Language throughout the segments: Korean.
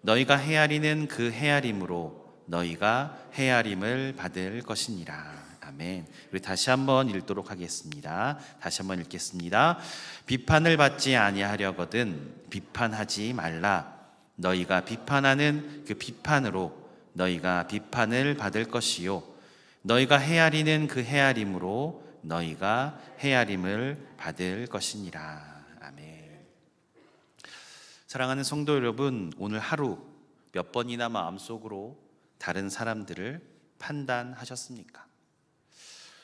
너희가 헤아리는 그 헤아림으로 너희가 헤아림을 받을 것이니라. 아멘. 우리 다시 한번 읽도록 하겠습니다. 다시 한번 읽겠습니다. 비판을 받지 아니하려거든 비판하지 말라. 너희가 비판하는 그 비판으로 너희가 비판을 받을 것이요 너희가 헤아리는 그 헤아림으로 너희가 헤아림을 받을 것이니라. 사랑하는 성도 여러분, 오늘 하루 몇 번이나 마음속으로 다른 사람들을 판단하셨습니까?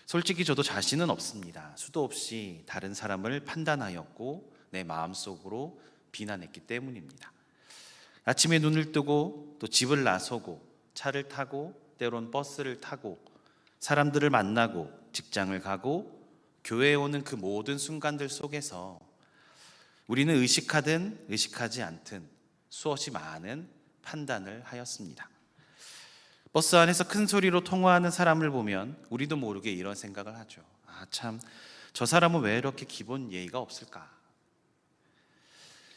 솔직히 저도 자신은 없습니다. 수도 없이 다른 사람을 판단하였고 내 마음속으로 비난했기 때문입니다. 아침에 눈을 뜨고 또 집을 나서고 차를 타고 때론 버스를 타고 사람들을 만나고 직장을 가고 교회에 오는 그 모든 순간들 속에서 우리는 의식하든 의식하지 않든 수없이 많은 판단을 하였습니다. 버스 안에서 큰 소리로 통화하는 사람을 보면 우리도 모르게 이런 생각을 하죠. 아, 참, 저 사람은 왜 이렇게 기본 예의가 없을까?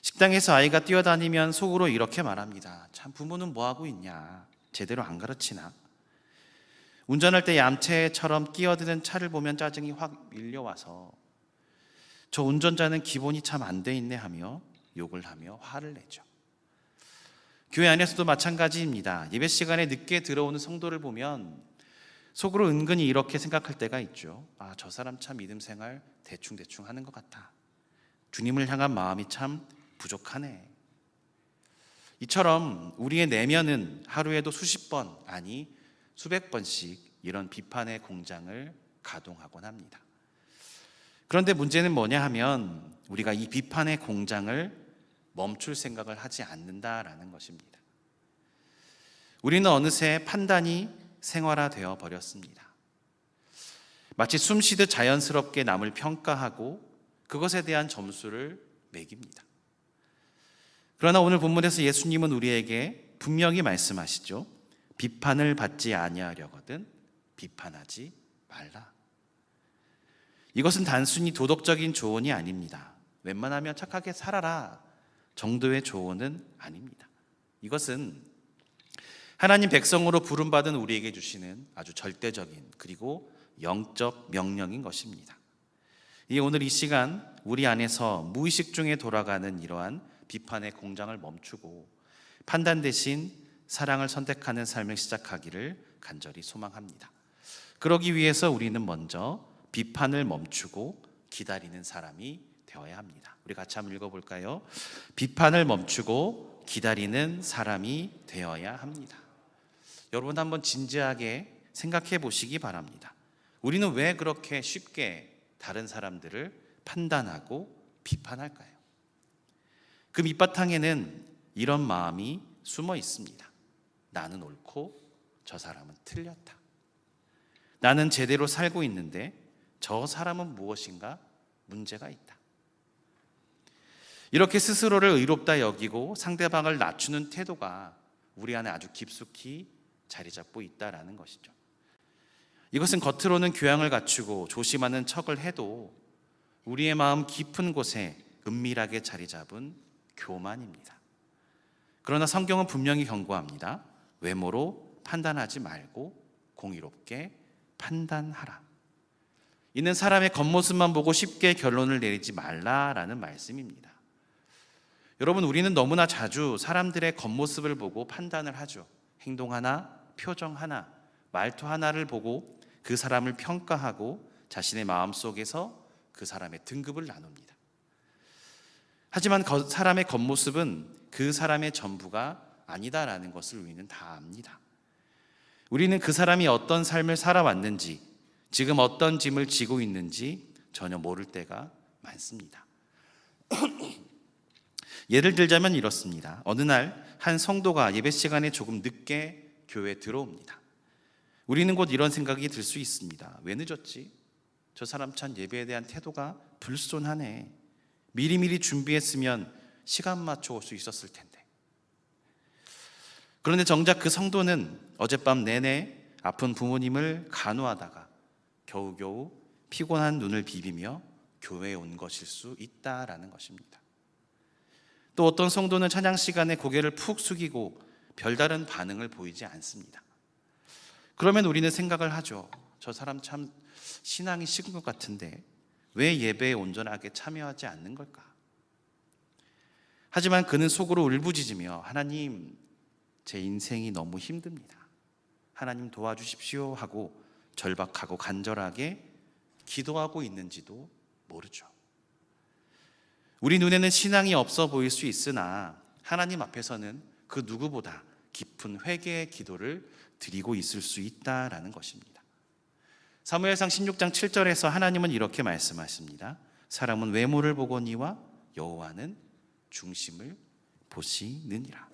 식당에서 아이가 뛰어다니면 속으로 이렇게 말합니다. 참, 부모는 뭐 하고 있냐? 제대로 안 가르치나? 운전할 때 얌체처럼 끼어드는 차를 보면 짜증이 확 밀려와서 저 운전자는 기본이 참 안 돼 있네 하며 욕을 하며 화를 내죠. 교회 안에서도 마찬가지입니다. 예배 시간에 늦게 들어오는 성도를 보면 속으로 은근히 이렇게 생각할 때가 있죠. 아, 저 사람 참 믿음 생활 대충대충 하는 것 같다. 주님을 향한 마음이 참 부족하네. 이처럼 우리의 내면은 하루에도 수십 번, 아니 수백 번씩 이런 비판의 공장을 가동하곤 합니다. 그런데 문제는 뭐냐 하면 우리가 이 비판의 공장을 멈출 생각을 하지 않는다라는 것입니다. 우리는 어느새 판단이 생활화되어 버렸습니다. 마치 숨 쉬듯 자연스럽게 남을 평가하고 그것에 대한 점수를 매깁니다. 그러나 오늘 본문에서 예수님은 우리에게 분명히 말씀하시죠. 비판을 받지 아니하려거든 비판하지 말라. 이것은 단순히 도덕적인 조언이 아닙니다. 웬만하면 착하게 살아라 정도의 조언은 아닙니다. 이것은 하나님 백성으로 부름받은 우리에게 주시는 아주 절대적인 그리고 영적 명령인 것입니다. 이 오늘 이 시간 우리 안에서 무의식 중에 돌아가는 이러한 비판의 공장을 멈추고 판단 대신 사랑을 선택하는 삶을 시작하기를 간절히 소망합니다. 그러기 위해서 우리는 먼저 비판을 멈추고 기다리는 사람이 되어야 합니다. 우리 같이 한번 읽어볼까요? 비판을 멈추고 기다리는 사람이 되어야 합니다. 여러분 한번 진지하게 생각해 보시기 바랍니다. 우리는 왜 그렇게 쉽게 다른 사람들을 판단하고 비판할까요? 그 밑바탕에는 이런 마음이 숨어 있습니다. 나는 옳고 저 사람은 틀렸다. 나는 제대로 살고 있는데 저 사람은 무엇인가 문제가 있다. 이렇게 스스로를 의롭다 여기고 상대방을 낮추는 태도가 우리 안에 아주 깊숙이 자리 잡고 있다라는 것이죠. 이것은 겉으로는 교양을 갖추고 조심하는 척을 해도 우리의 마음 깊은 곳에 은밀하게 자리 잡은 교만입니다. 그러나 성경은 분명히 경고합니다. 외모로 판단하지 말고 공의롭게 판단하라. 이는 사람의 겉모습만 보고 쉽게 결론을 내리지 말라라는 말씀입니다. 여러분, 우리는 너무나 자주 사람들의 겉모습을 보고 판단을 하죠. 행동 하나, 표정 하나, 말투 하나를 보고 그 사람을 평가하고 자신의 마음 속에서 그 사람의 등급을 나눕니다. 하지만 사람의 겉모습은 그 사람의 전부가 아니다라는 것을 우리는 다 압니다. 우리는 그 사람이 어떤 삶을 살아왔는지, 지금 어떤 짐을 지고 있는지 전혀 모를 때가 많습니다. 예를 들자면 이렇습니다. 어느 날 한 성도가 예배 시간에 조금 늦게 교회에 들어옵니다. 우리는 곧 이런 생각이 들 수 있습니다. 왜 늦었지? 저 사람 참 예배에 대한 태도가 불손하네. 미리미리 준비했으면 시간 맞춰 올 수 있었을 텐데. 그런데 정작 그 성도는 어젯밤 내내 아픈 부모님을 간호하다가 겨우겨우 피곤한 눈을 비비며 교회에 온 것일 수 있다라는 것입니다. 또 어떤 성도는 찬양 시간에 고개를 푹 숙이고 별다른 반응을 보이지 않습니다. 그러면 우리는 생각을 하죠. 저 사람 참 신앙이 식은 것 같은데 왜 예배에 온전하게 참여하지 않는 걸까? 하지만 그는 속으로 울부짖으며 하나님 제 인생이 너무 힘듭니다. 하나님 도와주십시오 하고 절박하고 간절하게 기도하고 있는지도 모르죠. 우리 눈에는 신앙이 없어 보일 수 있으나 하나님 앞에서는 그 누구보다 깊은 회개의 기도를 드리고 있을 수 있다라는 것입니다. 사무엘상 16장 7절에서 하나님은 이렇게 말씀하십니다. 사람은 외모를 보거니와 여호와는 중심을 보시느니라.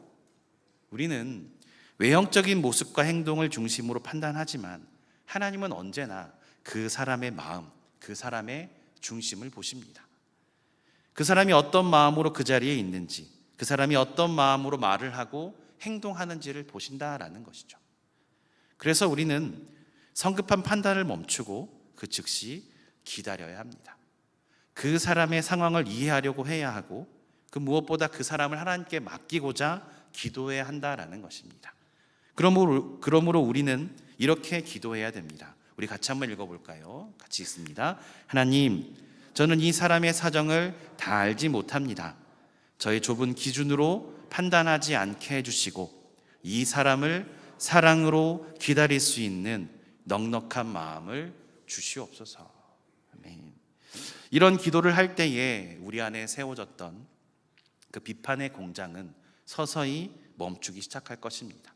우리는 외형적인 모습과 행동을 중심으로 판단하지만 하나님은 언제나 그 사람의 마음, 그 사람의 중심을 보십니다. 그 사람이 어떤 마음으로 그 자리에 있는지, 그 사람이 어떤 마음으로 말을 하고 행동하는지를 보신다라는 것이죠. 그래서 우리는 성급한 판단을 멈추고 그 즉시 기다려야 합니다. 그 사람의 상황을 이해하려고 해야 하고 그 무엇보다 그 사람을 하나님께 맡기고자 기도해야 한다라는 것입니다. 그러므로, 그러므로 우리는 이렇게 기도해야 됩니다. 우리 같이 한번 읽어볼까요? 같이 읽습니다. 하나님, 저는 이 사람의 사정을 다 알지 못합니다. 저의 좁은 기준으로 판단하지 않게 해주시고 이 사람을 사랑으로 기다릴 수 있는 넉넉한 마음을 주시옵소서. 아멘. 이런 기도를 할 때에 우리 안에 세워졌던 그 비판의 공장은 서서히 멈추기 시작할 것입니다.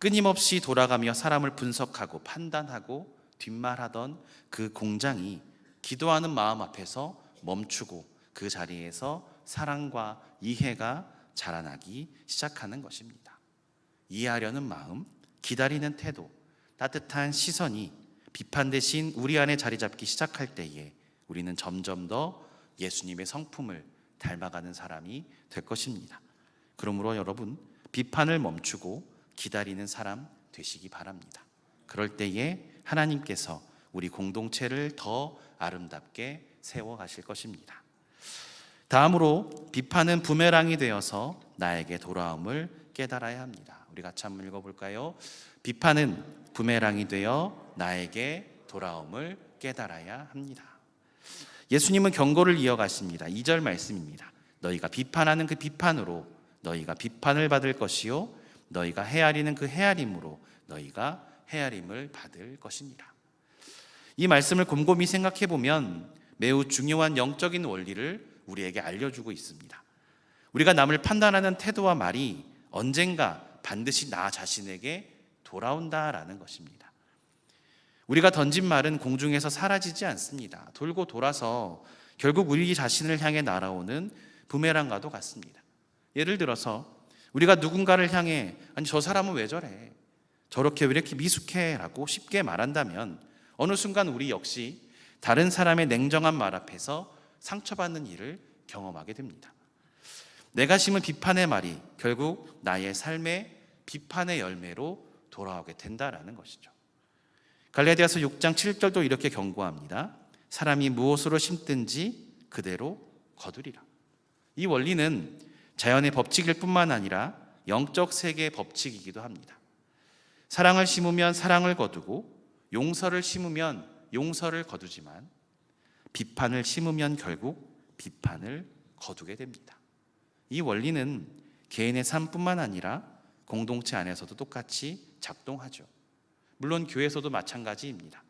끊임없이 돌아가며 사람을 분석하고 판단하고 뒷말하던 그 공장이 기도하는 마음 앞에서 멈추고 그 자리에서 사랑과 이해가 자라나기 시작하는 것입니다. 이해하려는 마음, 기다리는 태도, 따뜻한 시선이 비판 대신 우리 안에 자리 잡기 시작할 때에 우리는 점점 더 예수님의 성품을 닮아가는 사람이 될 것입니다. 그러므로 여러분, 비판을 멈추고 기다리는 사람 되시기 바랍니다. 그럴 때에 하나님께서 우리 공동체를 더 아름답게 세워 가실 것입니다. 다음으로 비판은 부메랑이 되어서 나에게 돌아옴을 깨달아야 합니다. 우리 같이 한번 읽어 볼까요? 비판은 부메랑이 되어 나에게 돌아옴을 깨달아야 합니다. 예수님은 경고를 이어가십니다. 2절 말씀입니다. 너희가 비판하는 그 비판으로 너희가 비판을 받을 것이요 너희가 헤아리는 그 헤아림으로 너희가 헤아림을 받을 것입니다. 이 말씀을 곰곰이 생각해 보면 매우 중요한 영적인 원리를 우리에게 알려주고 있습니다. 우리가 남을 판단하는 태도와 말이 언젠가 반드시 나 자신에게 돌아온다라는 것입니다. 우리가 던진 말은 공중에서 사라지지 않습니다. 돌고 돌아서 결국 우리 자신을 향해 날아오는 부메랑과도 같습니다. 예를 들어서 우리가 누군가를 향해 아니 저 사람은 왜 저래? 저렇게 왜 이렇게 미숙해라고 쉽게 말한다면 어느 순간 우리 역시 다른 사람의 냉정한 말 앞에서 상처받는 일을 경험하게 됩니다. 내가 심은 비판의 말이 결국 나의 삶의 비판의 열매로 돌아오게 된다라는 것이죠. 갈라디아서 6장 7절도 이렇게 경고합니다. 사람이 무엇으로 심든지 그대로 거두리라. 이 원리는 자연의 법칙일 뿐만 아니라 영적 세계의 법칙이기도 합니다. 사랑을 심으면 사랑을 거두고 용서를 심으면 용서를 거두지만 비판을 심으면 결국 비판을 거두게 됩니다. 이 원리는 개인의 삶뿐만 아니라 공동체 안에서도 똑같이 작동하죠. 물론 교회에서도 마찬가지입니다.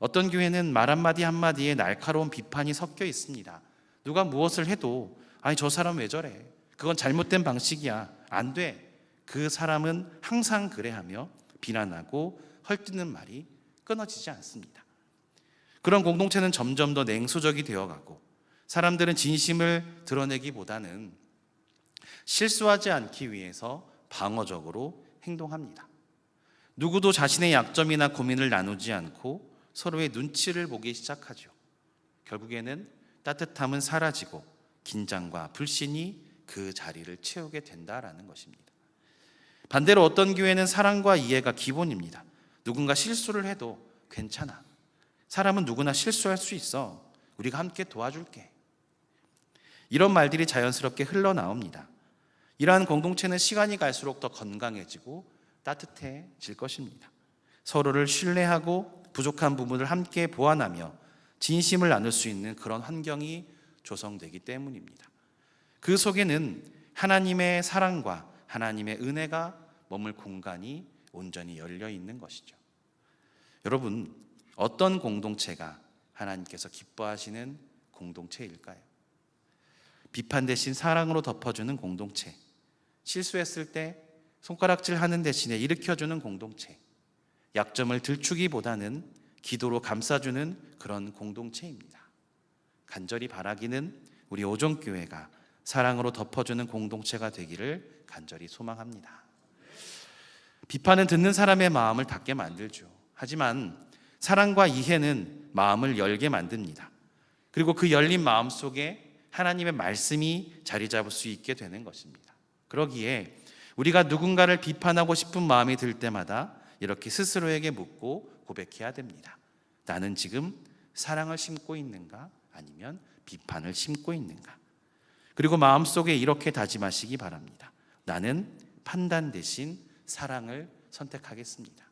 어떤 교회는 말 한마디 한마디에 날카로운 비판이 섞여 있습니다. 누가 무엇을 해도 아니 저 사람 왜 저래? 그건 잘못된 방식이야. 안 돼. 그 사람은 항상 그래 하며 비난하고 헐뜯는 말이 끊어지지 않습니다. 그런 공동체는 점점 더 냉소적이 되어가고 사람들은 진심을 드러내기보다는 실수하지 않기 위해서 방어적으로 행동합니다. 누구도 자신의 약점이나 고민을 나누지 않고 서로의 눈치를 보기 시작하죠. 결국에는 따뜻함은 사라지고 긴장과 불신이 그 자리를 채우게 된다라는 것입니다. 반대로 어떤 교회는 사랑과 이해가 기본입니다. 누군가 실수를 해도 괜찮아. 사람은 누구나 실수할 수 있어. 우리가 함께 도와줄게. 이런 말들이 자연스럽게 흘러나옵니다. 이러한 공동체는 시간이 갈수록 더 건강해지고 따뜻해질 것입니다. 서로를 신뢰하고 부족한 부분을 함께 보완하며 진심을 나눌 수 있는 그런 환경이 조성되기 때문입니다. 그 속에는 하나님의 사랑과 하나님의 은혜가 머물 공간이 온전히 열려 있는 것이죠. 여러분, 어떤 공동체가 하나님께서 기뻐하시는 공동체일까요? 비판 대신 사랑으로 덮어주는 공동체. 실수했을 때 손가락질 하는 대신에 일으켜주는 공동체. 약점을 들추기보다는 기도로 감싸주는 그런 공동체입니다. 간절히 바라기는 우리 오종교회가 사랑으로 덮어주는 공동체가 되기를 간절히 소망합니다. 비판은 듣는 사람의 마음을 닫게 만들죠. 하지만 사랑과 이해는 마음을 열게 만듭니다. 그리고 그 열린 마음 속에 하나님의 말씀이 자리 잡을 수 있게 되는 것입니다. 그러기에 우리가 누군가를 비판하고 싶은 마음이 들 때마다 이렇게 스스로에게 묻고 고백해야 됩니다. 나는 지금 사랑을 심고 있는가? 아니면 비판을 심고 있는가? 그리고 마음속에 이렇게 다짐하시기 바랍니다. 나는 판단 대신 사랑을 선택하겠습니다.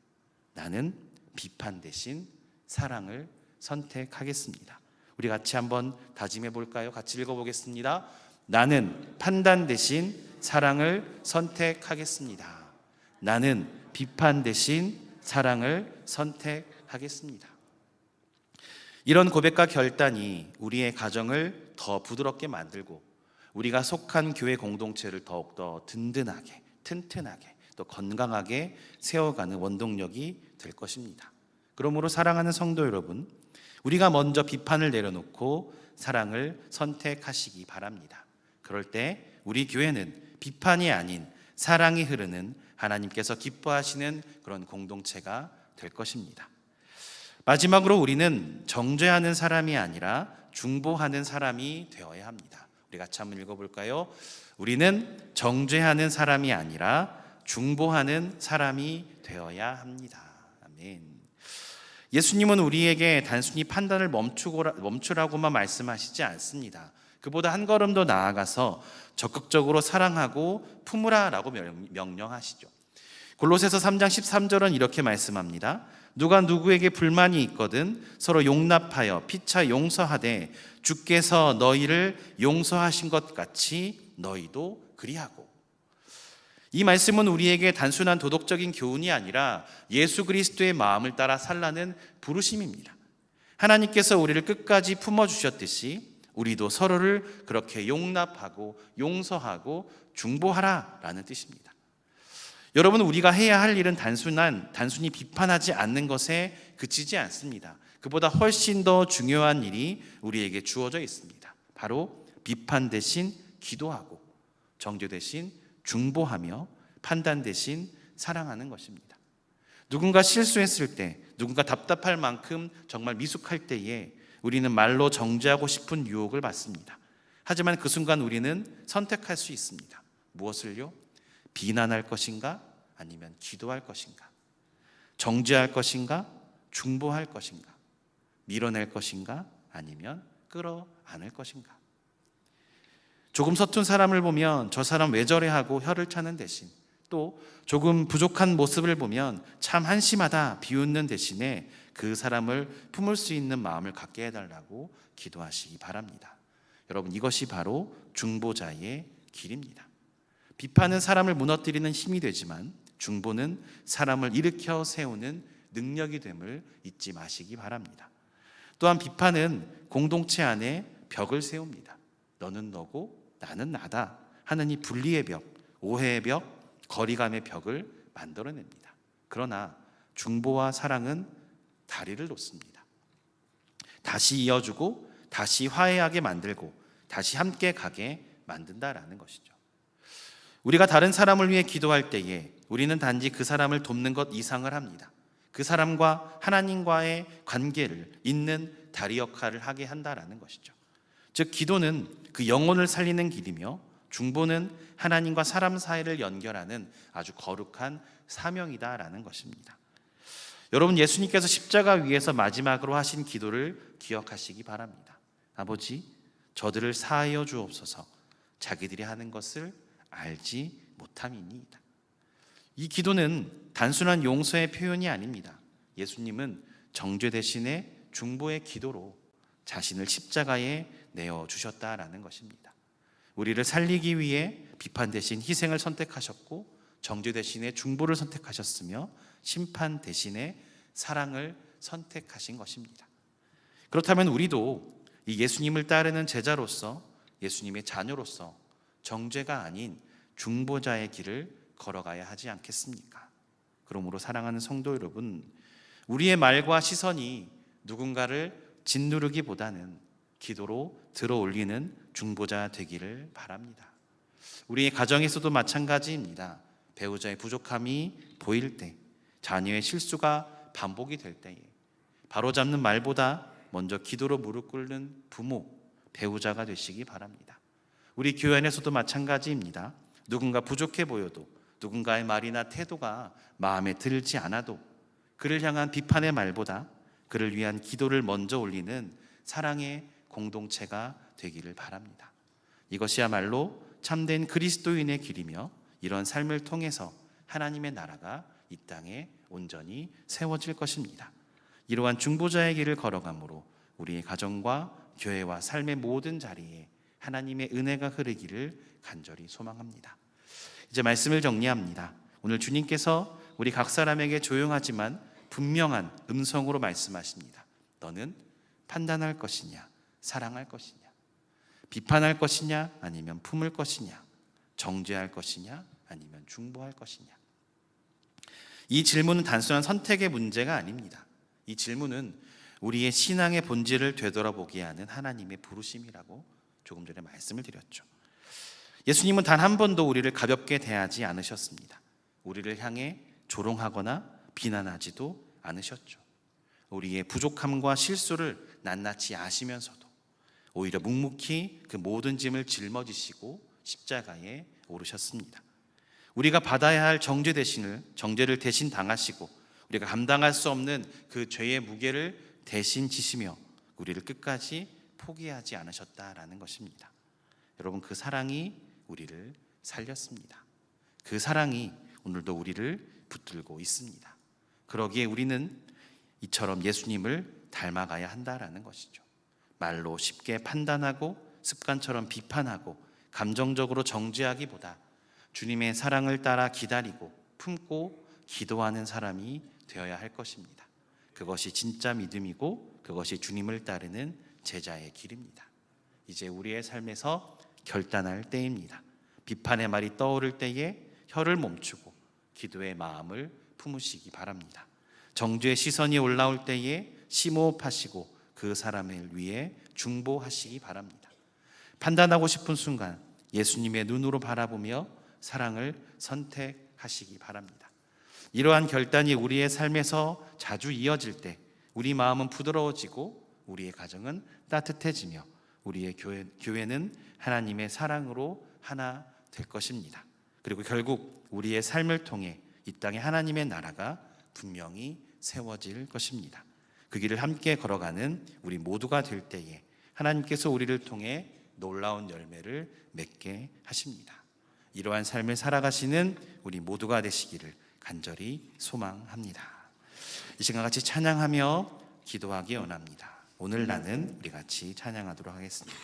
나는 비판 대신 사랑을 선택하겠습니다. 우리 같이 한번 다짐해 볼까요? 같이 읽어 보겠습니다. 나는 판단 대신 사랑을 선택하겠습니다. 나는 비판 대신 사랑을 선택하겠습니다. 이런 고백과 결단이 우리의 가정을 더 부드럽게 만들고 우리가 속한 교회 공동체를 더욱더 든든하게, 튼튼하게, 또 건강하게 세워가는 원동력이 될 것입니다. 그러므로 사랑하는 성도 여러분, 우리가 먼저 비판을 내려놓고 사랑을 선택하시기 바랍니다. 그럴 때 우리 교회는 비판이 아닌 사랑이 흐르는 하나님께서 기뻐하시는 그런 공동체가 될 것입니다. 마지막으로 우리는 정죄하는 사람이 아니라 중보하는 사람이 되어야 합니다. 우리 같이 한번 읽어볼까요? 우리는 정죄하는 사람이 아니라 중보하는 사람이 되어야 합니다. 아멘. 예수님은 우리에게 단순히 판단을 멈추고, 멈추라고만 말씀하시지 않습니다. 그보다 한 걸음 더 나아가서 적극적으로 사랑하고 품으라라고 명령하시죠. 골로새서 3장 13절은 이렇게 말씀합니다. 누가 누구에게 불만이 있거든 서로 용납하여 피차 용서하되 주께서 너희를 용서하신 것 같이 너희도 그리하고 이 말씀은 우리에게 단순한 도덕적인 교훈이 아니라 예수 그리스도의 마음을 따라 살라는 부르심입니다. 하나님께서 우리를 끝까지 품어 주셨듯이 우리도 서로를 그렇게 용납하고 용서하고 중보하라라는 뜻입니다. 여러분 우리가 해야 할 일은 단순한 단순히 비판하지 않는 것에 그치지 않습니다. 그보다 훨씬 더 중요한 일이 우리에게 주어져 있습니다. 바로 비판 대신 기도하고 정죄 대신 중보하며 판단 대신 사랑하는 것입니다. 누군가 실수했을 때, 누군가 답답할 만큼 정말 미숙할 때에 우리는 말로 정죄하고 싶은 유혹을 받습니다. 하지만 그 순간 우리는 선택할 수 있습니다. 무엇을요? 비난할 것인가? 아니면 기도할 것인가? 정죄할 것인가? 중보할 것인가? 밀어낼 것인가? 아니면 끌어안을 것인가? 조금 서툰 사람을 보면 저 사람 왜 저래 하고 혀를 차는 대신 또 조금 부족한 모습을 보면 참 한심하다 비웃는 대신에 그 사람을 품을 수 있는 마음을 갖게 해달라고 기도하시기 바랍니다. 여러분 이것이 바로 중보자의 길입니다. 비판은 사람을 무너뜨리는 힘이 되지만 중보는 사람을 일으켜 세우는 능력이 됨을 잊지 마시기 바랍니다. 또한 비판은 공동체 안에 벽을 세웁니다. 너는 너고 나는 나다 하는 이 분리의 벽, 오해의 벽, 거리감의 벽을 만들어냅니다. 그러나 중보와 사랑은 다리를 놓습니다. 다시 이어주고 다시 화해하게 만들고 다시 함께 가게 만든다라는 것이죠. 우리가 다른 사람을 위해 기도할 때에 우리는 단지 그 사람을 돕는 것 이상을 합니다. 그 사람과 하나님과의 관계를 잇는 다리 역할을 하게 한다라는 것이죠. 즉 기도는 그 영혼을 살리는 길이며 중보는 하나님과 사람 사이를 연결하는 아주 거룩한 사명이다라는 것입니다. 여러분 예수님께서 십자가 위에서 마지막으로 하신 기도를 기억하시기 바랍니다. 아버지, 저들을 사하여 주옵소서. 자기들이 하는 것을 알지 못함이니이다. 이 기도는 단순한 용서의 표현이 아닙니다. 예수님은 정죄 대신에 중보의 기도로 자신을 십자가에 내어 주셨다라는 것입니다. 우리를 살리기 위해 비판 대신 희생을 선택하셨고 정죄 대신에 중보를 선택하셨으며 심판 대신에 사랑을 선택하신 것입니다. 그렇다면 우리도 이 예수님을 따르는 제자로서 예수님의 자녀로서 정죄가 아닌 중보자의 길을 걸어가야 하지 않겠습니까? 그러므로 사랑하는 성도 여러분, 우리의 말과 시선이 누군가를 짓누르기보다는 기도로 들어 올리는 중보자 되기를 바랍니다. 우리의 가정에서도 마찬가지입니다. 배우자의 부족함이 보일 때, 자녀의 실수가 반복이 될 때에 바로잡는 말보다 먼저 기도로 무릎 꿇는 부모, 배우자가 되시기 바랍니다. 우리 교회 안에서도 마찬가지입니다. 누군가 부족해 보여도 누군가의 말이나 태도가 마음에 들지 않아도 그를 향한 비판의 말보다 그를 위한 기도를 먼저 올리는 사랑의 공동체가 되기를 바랍니다. 이것이야말로 참된 그리스도인의 길이며 이런 삶을 통해서 하나님의 나라가 이 땅에 온전히 세워질 것입니다. 이러한 중보자의 길을 걸어가므로 우리의 가정과 교회와 삶의 모든 자리에 하나님의 은혜가 흐르기를 간절히 소망합니다. 이제 말씀을 정리합니다. 오늘 주님께서 우리 각 사람에게 조용하지만 분명한 음성으로 말씀하십니다. 너는 판단할 것이냐, 사랑할 것이냐, 비판할 것이냐, 아니면 품을 것이냐, 정죄할 것이냐, 아니면 중보할 것이냐. 이 질문은 단순한 선택의 문제가 아닙니다. 이 질문은 우리의 신앙의 본질을 되돌아보게 하는 하나님의 부르심이라고 조금 전에 말씀을 드렸죠. 예수님은 단 한 번도 우리를 가볍게 대하지 않으셨습니다. 우리를 향해 조롱하거나 비난하지도 않으셨죠. 우리의 부족함과 실수를 낱낱이 아시면서도 오히려 묵묵히 그 모든 짐을 짊어지시고 십자가에 오르셨습니다. 우리가 받아야 할 정죄 대신을 정죄를 대신 당하시고 우리가 감당할 수 없는 그 죄의 무게를 대신 지시며 우리를 끝까지 포기하지 않으셨다라는 것입니다. 여러분 그 사랑이 우리를 살렸습니다. 그 사랑이 오늘도 우리를 붙들고 있습니다. 그러기에 우리는 이처럼 예수님을 닮아가야 한다라는 것이죠. 말로 쉽게 판단하고 습관처럼 비판하고 감정적으로 정죄하기보다 주님의 사랑을 따라 기다리고 품고 기도하는 사람이 되어야 할 것입니다. 그것이 진짜 믿음이고 그것이 주님을 따르는 제자의 길입니다. 이제 우리의 삶에서 결단할 때입니다. 비판의 말이 떠오를 때에 혀를 멈추고 기도의 마음을 품으시기 바랍니다. 정죄의 시선이 올라올 때에 심호흡하시고 그 사람을 위해 중보하시기 바랍니다. 판단하고 싶은 순간 예수님의 눈으로 바라보며 사랑을 선택하시기 바랍니다. 이러한 결단이 우리의 삶에서 자주 이어질 때 우리 마음은 부드러워지고 우리의 가정은 따뜻해지며 우리의 교회, 교회는 하나님의 사랑으로 하나 될 것입니다. 그리고 결국 우리의 삶을 통해 이 땅에 하나님의 나라가 분명히 세워질 것입니다. 그 길을 함께 걸어가는 우리 모두가 될 때에 하나님께서 우리를 통해 놀라운 열매를 맺게 하십니다. 이러한 삶을 살아가시는 우리 모두가 되시기를 간절히 소망합니다. 이 시간 같이 찬양하며 기도하기 원합니다. 오늘 나는 우리 같이 찬양하도록 하겠습니다.